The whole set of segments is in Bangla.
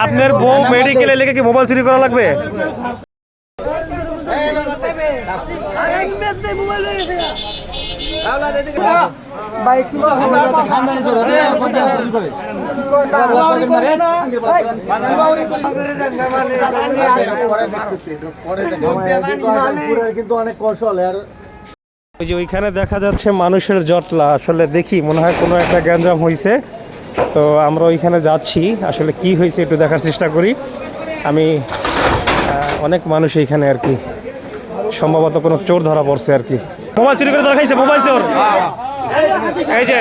আপনার বউ মেডিকেলে লেগে কি মোবাইল চুরি করা লাগবে? কিন্তু অনেক কৌশল আর ওই যে ওইখানে দেখা যাচ্ছে মানুষের জটলা। আসলে দেখি, মনে হয় কোনো একটা গ্যাঞ্জাম হয়েছে তো আমরা ওইখানে যাচ্ছি। আসলে কি হয়েছে একটু দেখার চেষ্টা করি। আমি অনেক মানুষ এইখানে আর কি। সম্ভবত কোনো চোর ধরা পড়ছে আর কি। মোবাইল চুরি করে ধরা খাইছে, মোবাইল চোর। এই যে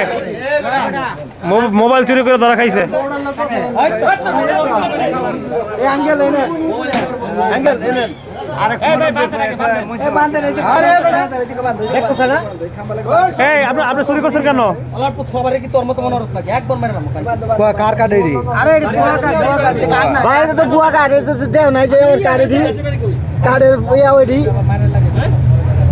মোবাইল চুরি করে ধরা খাইছে। আপনি আপনি চুরি করছেন কেন? কার কার্ড এটা? তো বুয়া কার্ড এটা তো দেও নাই যে কার্ড এরি কার্ডের ইয়া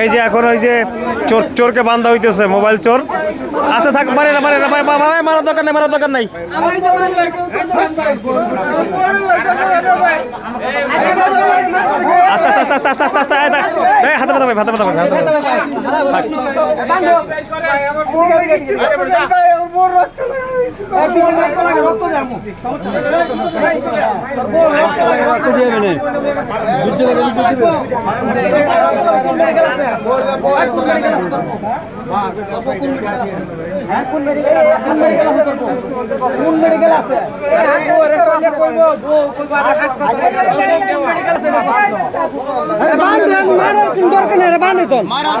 এই যে এখন ওই যে চোর চোরকে বান্ধা হইতেছে মোবাইল চোর। আচ্ছা থাক মারে না মারে না মারে মারার দরকার নেই মারার দরকার নাই। আস্তে আস্তে আস্তে আস্তে আস্তে আস্তে আস্তে এই হাতে পাতা ভাই হাতে পাতা ভাই হাতে পাতা রক্ত দিয়ে মানে বুঝতে লাগে কোন মেডিকেল আছে মারার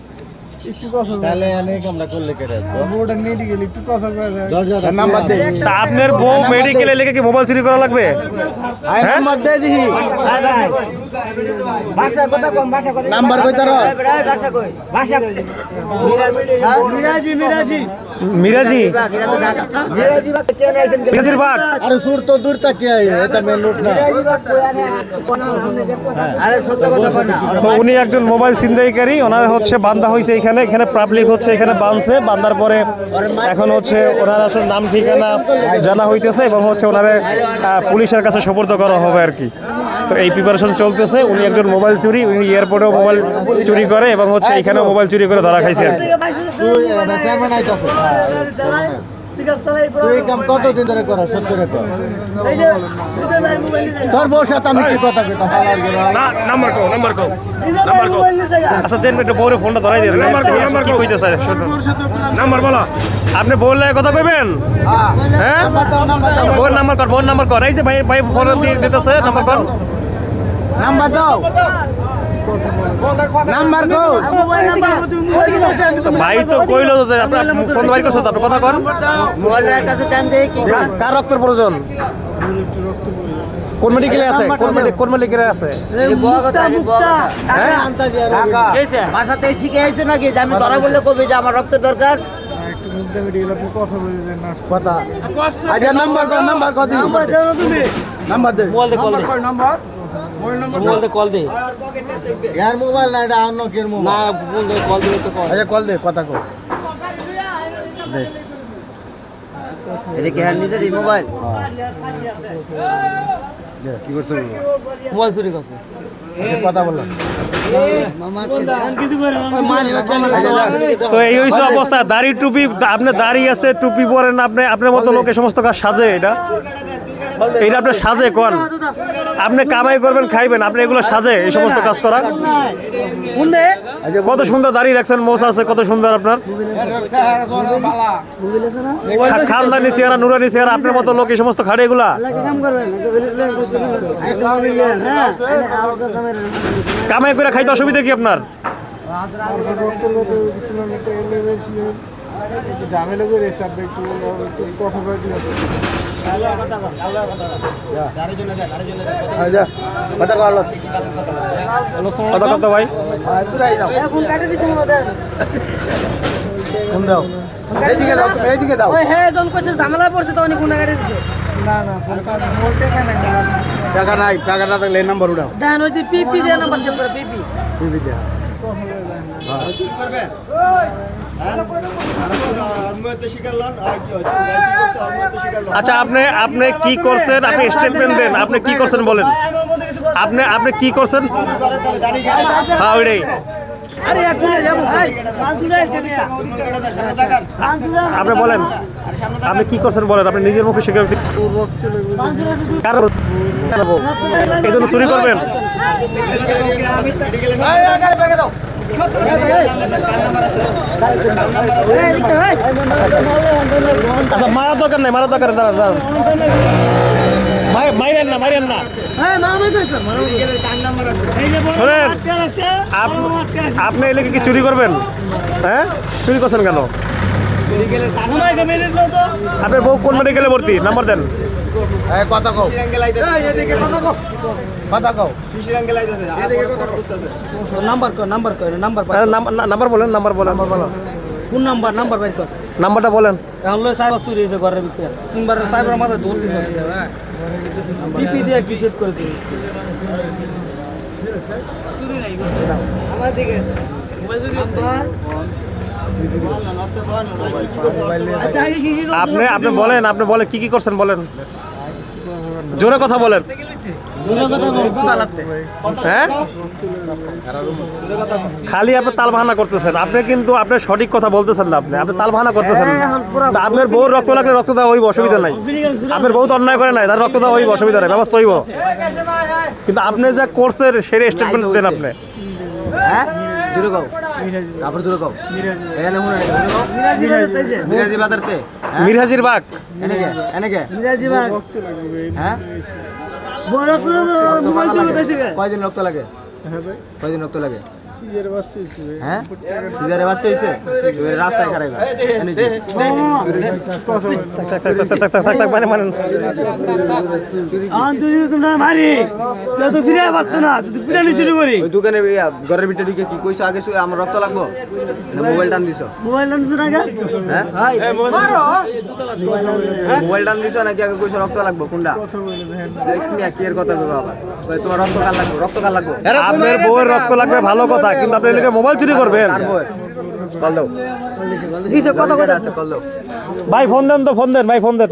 তাহলে অনেক আমরা করলে কেটে নাম্বার দে তা আপনার বউ মেডিকেলে লেগে কি মোবাইল চুরি করা লাগবে? আই নাম্বার দে দিহি। নাম্বার কই তার মিরাজি মিরাজি। মিরাজি? মিরাজির বাঘ? আরে সুর তো দূর তক আই এটা মেন রোড না। আরে সত্য কথা না। উনি একজন মোবাইল ছিনতাইকারী ওনার হচ্ছে বান্দা হয়েছে এখানে এখানে পাবলিক হচ্ছে এখানে বাঁধছে বান্দার পরে এখন হচ্ছে ওনার আসলে নাম ঠিকানা জানা হইতেছে এবং হচ্ছে ওনারে পুলিশের কাছে সুপর্দ করা হবে আর কি তো এই প্রিপারেশন চলতেছে উনি একজন মোবাইল চুরি উনি এয়ারপোর্টেও মোবাইল চুরি করে এবং হচ্ছে এখানেও মোবাইল চুরি করে ধরা খাইছে আর কি তুই কাম কত দিন ধরে করা সত্য রে কর তোর বউর সাথে আমি কি কথা কইতাম না নাম্বার কো নাম্বার কো নাম্বার কো আচ্ছা দেন একটু বউরে ফোনটা ধরাই দিন। নাম্বার কো নাম্বার কো কইতেছে? নাম্বার বলো। আপনি বললে কথা কইবেন? হ্যাঁ নাম্বার নাম্বার কর বোন নাম্বার কর। এই যে ভাই ভাই ফোন দিতেছে নাম্বার কর। নাম্বার দাও। নাম্বার কো ভাই তো কইলো যে আপনার ফোন বাড়ি করছে তো আপনি কথা কর মোবাইলের কাছে টান দেই কি কার রক্তের প্রয়োজন? কোন মেডিকেলে আছে? কোন মেডি- কোন মেডিকেলে আছে? হ্যাঁ? ঢাকা। বাসাতে শিখে আইছো নাকি? যে আমি ধরা বললে কবি যে আমার রক্তের দরকার। কথা। আচ্ছা নাম্বার নাম্বার নাম্বার দে। মোবাইল দে। কল দে মোবাইল কল দে। यार মোবাইল না এটা অন্য কের মোবাইল? না মোবাইল দে কল দিলে তো কল। আচ্ছা কল দে কথা কর দে। এটা কি হ্যাঁ নিজেরই মোবাইল? কি করছ? মোবাইল চুরি করছে। কথা বললাম তো এই হইছে অবস্থা দাড়ি টুপি আপনার দাড়ি আছে টুপি পরেন আপনি আপনার মতো লোক সমস্ত কাজ সাজে এটা? এটা আপনার সাজে কোন আপনি কামাই করবেন খাইবেন আপনি এগুলো সাজে এই সমস্ত কাজ করা। কত সুন্দর দাঁড়িয়ে রাখছেন মোস আছে কত সুন্দর আপনার। খানদানি চেহারা নুরানি চেহারা আপনার মতো লোক এই সমস্ত খাড়ে এগুলা? কামাই করে খাইতে অসুবিধা কি আপনার? ঝামেলা করে এসব একটু একটু কথা আচ্ছা কথা কত কত ভাই। ফোন দাও। এইদিকে দাও এইদিকে দাও। ঝামেলা পড়ছে তো অনেক গুণাগাড়ি দিছে। টাকা নাই। টাকা না থাকলে নাম্বার উঠাও। দেন ওই যে পিপি দিয়ে নাম্বার সেভ করে পিপি। টিভি দেয়া আচ্ছা আপনি আপনি কি করছেন? আপনি স্টেটমেন্ট দেন। আপনি কি করছেন বলেন? আপনি আপনি কি করছেন? হ্যাঁ ওইটাই। আপনি বলেন আপনি কি করছেন বলেন? আপনি নিজের মুখে স্বীকার এই জন্য চুরি করবেন। আচ্ছা মারার দরকার নাই মারার দরকার দাঁড়ান দাঁড়ান। মাইরেন না মাইরেন না। শোনেন আপনি এলে কি চুরি করবেন? হ্যাঁ? চুরি করছেন কেন? আপনার বউ কোন মেডিকেলে ভর্তি? নাম্বার দেন। কথা কও। কথা কও। নাম্বার কর নাম্বার হ্যাঁ, নাম্বার বলেন নাম্বার বলেন। কোন নাম্বার? নাম্বার বাইর কর। নাম্বারটা বলেন। এখন লই সাইবার চুরি হয়েছে ঘরের ভিতরে। তিনবার সাইবার মাথা ধরতে পিপি দিয়ে কি করে আচ্ছা আপনি আপনি? বলেন আপনি বলেন কি কি করছেন বলেন? জোরে কথা বলেন। হ্যাঁ খালি আপনি তাল বাহানা করতেছেন। আপনি কিন্তু আপনি সঠিক কথা বলতেছেন না আপনি। আপনি তাল বাহানা করতেছেন আপনার বউ রক্ত লাগলে রক্ত দেওয়া হইব অসুবিধা নাই। আপনার বউ তো অন্যায় করে নাই তার রক্ত দেওয়া হইব অসুবিধা নাই ব্যবস্থা হইব। কিন্তু আপনি যা করছেন সেটা স্টেটমেন্ট দেন আপনি। হ্যাঁ? জুড়ে গাও তারপরে জুড়ে গাও এখানে মনে হয় মিরাজি বাজারতে। মিরহাজির বাগ এনেকে এনেকে। মিরাজি বাগ হ্যাঁ? বড় তো মোবাইল চলতেছে কয়দিন রক্ত লাগে? কয়দিন রক্ত লাগে হ্যাঁ? সিজারে বাচ্চা হইছে রাস্তায় খারাইবা এনেকে থাক, থাক, থাক, থাক, থাক, থাক, থাক, মানে আন তুই তোমরা মারি তো ফিরে পারতো না। তুই পিটানি শুরু করি। ওই দোকানে ঘরের ভিতরে ঢুকে কি কইছো? আগে শুয়ে আমার রক্ত লাগবো? মোবাইল টান দিছো? মোবাইল টান শুরু আগে? হ্যাঁ? মারো। মোবাইল টান দিছো নাকি? আগে কইছো রক্ত লাগবো কোনটা? দেখি কি এর কথা কই, তোমার রক্ত কার লাগবো? রক্ত কার লাগবো? আপনার বউয়ের রক্ত লাগবে ভালো কথা কিন্তু আপনি এলাকায় মোবাইল চুরি করবেন। ভাই ফোন দেন তো ফোন দেন ভাই ফোন দেন।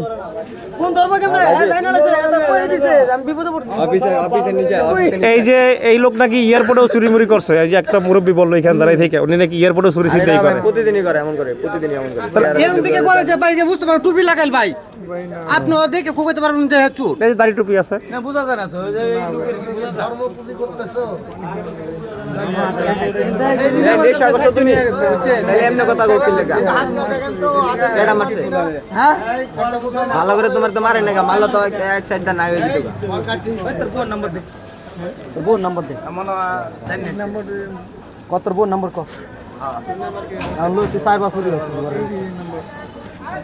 হ্যাঁ লাইনার আছে এটা কই দিছে? আমি বিপদে পড়ছি। অফিসে অফিসের নিচে অফিসের নিচে। এই যে এই লোক নাকি এয়ারপোর্টেও চুরি মুড়ি করছে। এই যে একটা মুরব্বী বলল এখান দাঁড়াই থেকে উনি নাকি এয়ারপোর্টেও চুরি চিন্তাই করে। প্রতিদিনই করে এমন করে প্রতিদিনই এমন করে। এরকম দিকে করে যে ভাই যে বুঝতে পারো টুপি লাগাইল ভাই। আপনি দেখে কোকাতে পারবেন যে হ্যাঁ চুর। এই দাড়ি টুপি আছে। না বুঝা যায় না তো এই হ্যাঁ ভালো করে তোমার তো মারে না মারলো তো এক- সাইড দা নাই হয়ে যেত তোর বোন নাম্বার দে তোর বোন নাম্বার দে। কত তোর বোন নাম্বার কত আলো তুই সাইবা ফুরি আছে।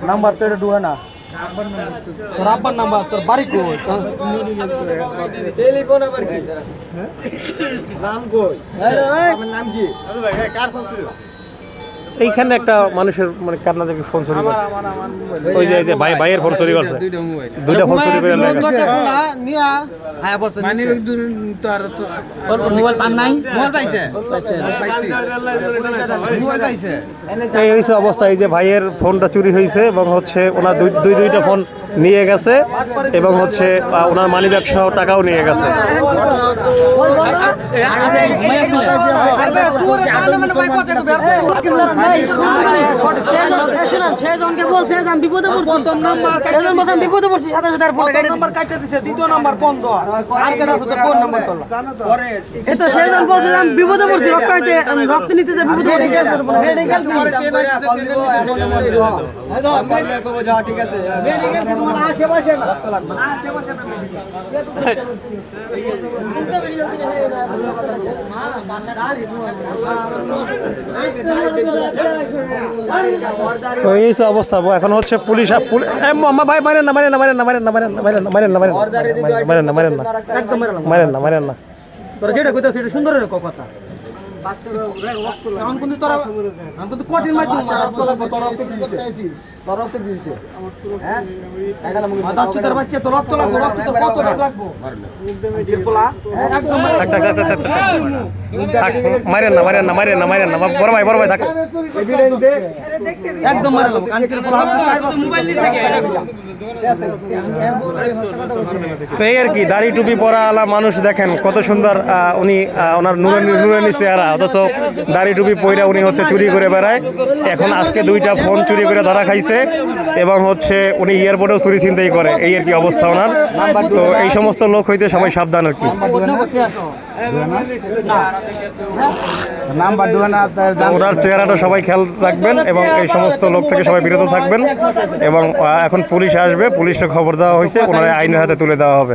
নাম্বার তো এটা ডুয়া না। তোর আব্বার নাম্বার তোর বাড়ি কই? টেলিফোন আবার কি? নাম কই আমার নাম কি? কার ফোন এইখানে একটা মানুষের মানে কান্না দেখে ফোন চুরি করছে ওই যে এই যে ভাই ভাইয়ের ফোন চুরি করছে দুইটা ফোন চুরি করে লেগে গেছে। মোবাইল পান নাই এই হয়েছে অবস্থা এই যে ভাইয়ের ফোনটা চুরি হয়েছে এবং হচ্ছে ওনার দুই দুই দুইটা ফোন নিয়ে গেছে এবং হচ্ছে ওনার মানি ব্যাগ সহ টাকাও নিয়ে গেছে সেজনকে বলছে যে আমি বিপদে পড়ছি সেজন বলছে আমি বিপদে পড়ছি সাথে সাথে আর ফোনে কেটে দিছি। দ্বিতীয় নাম্বার বন্ধ আর কেন কোন নাম্বার তোলা এই সেজন বলছে আমি বিপদে পড়ছি রক্ত হইতে রক্ত নিতে যাই বিপদে পড়ছি। মেডিকেল ঠিক আছে আশেপাশে না তো এই সব অবস্থা এখন হচ্ছে পুলিশ ভাই মারেন না মারেন না মারেন না মারেন না মারেন না মারেন না মারেন না মারেন না মারেন না মারেন না মারেন না মারেন না তোরা যেটা সুন্দর কথা এখন কিন্তু তোরা কিন্তু কঠিন মাধ্যম রক্ত লাগবে তোর রক্ত দিয়েছে তোর রক্ত দিয়েছে হ্যাঁ? মাথা চুতার বাচ্চা তোর রক্ত লাগবে রক্ত তো কত রক্ত লাগবে পোলা একদম থাক থাক থাক থাক থাক, থাক থাক মারেন না মারেন না মারেন না মারেন না বড় ভাই বড় ভাই থাক। একদম মারালাম কানকের পোলা মোবাইল নিছে তো এই আর কি দাড়ি টুপি পরা আলা মানুষ দেখেন কত সুন্দর আহ, উনি আহ, ওনার নুরানি নুরানি চেহারা অথচ দাড়ি টুপি পইরা উনি হচ্ছে চুরি করে বেড়ায়। এখন আজকে দুইটা ফোন চুরি করে ধরা খাইছে। এবং হচ্ছে উনি এয়ারপোর্টেও চুরি চিন্তাই করে। এই আর কি অবস্থা ওনার। তো এই সমস্ত লোক হইতে সবাই সাবধান আর কি। ওনার চেহারাটা সবাই খেয়াল রাখবেন এবং এই সমস্ত লোক থেকে সবাই বিরত থাকবেন। এবং এখন পুলিশ আসবে পুলিশটা খবর দেওয়া হয়েছে ওনারা আইনের হাতে তুলে দেওয়া হবে।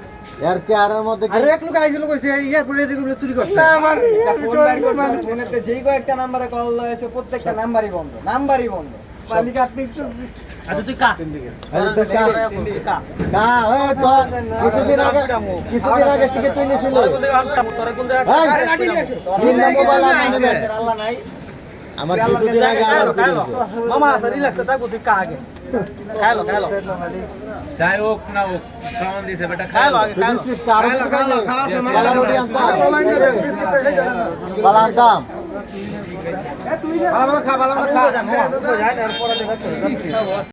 এর চেহারার মধ্যে আরে এক লোক আইছিল কইছে এয়ারপোর্টে থেকে চুরি করছে ফোন বাইর করছে ফোনেতে যেই কয়েকটা নাম্বারে কল হয়েছে প্রত্যেকটা নাম্বারই বন্ধ নাম্বারই বন্ধ মালিক আপনি একটু আচ্ছা তুই কা আরে তো কা কা ওই তো কিছুদিন আগে কিছুদিন আগে টিকিট কিনেছিল তোরা কোন জায়গায় তিন মোবাইল আল্লাহ নাই আমার কিছুদিন আগে মামা আছে রিল্যাক্স থাকো তুই কা আগে খাইলো খাইলো। চাই হোক না হোক খাওয়ান দিছে বেটা খাইলো। খাইলো খাইলো। খাইলো খাওয়া সে মারা ভালো ভালো খা ভালো ভালো খা। যায় আর পরে দেখো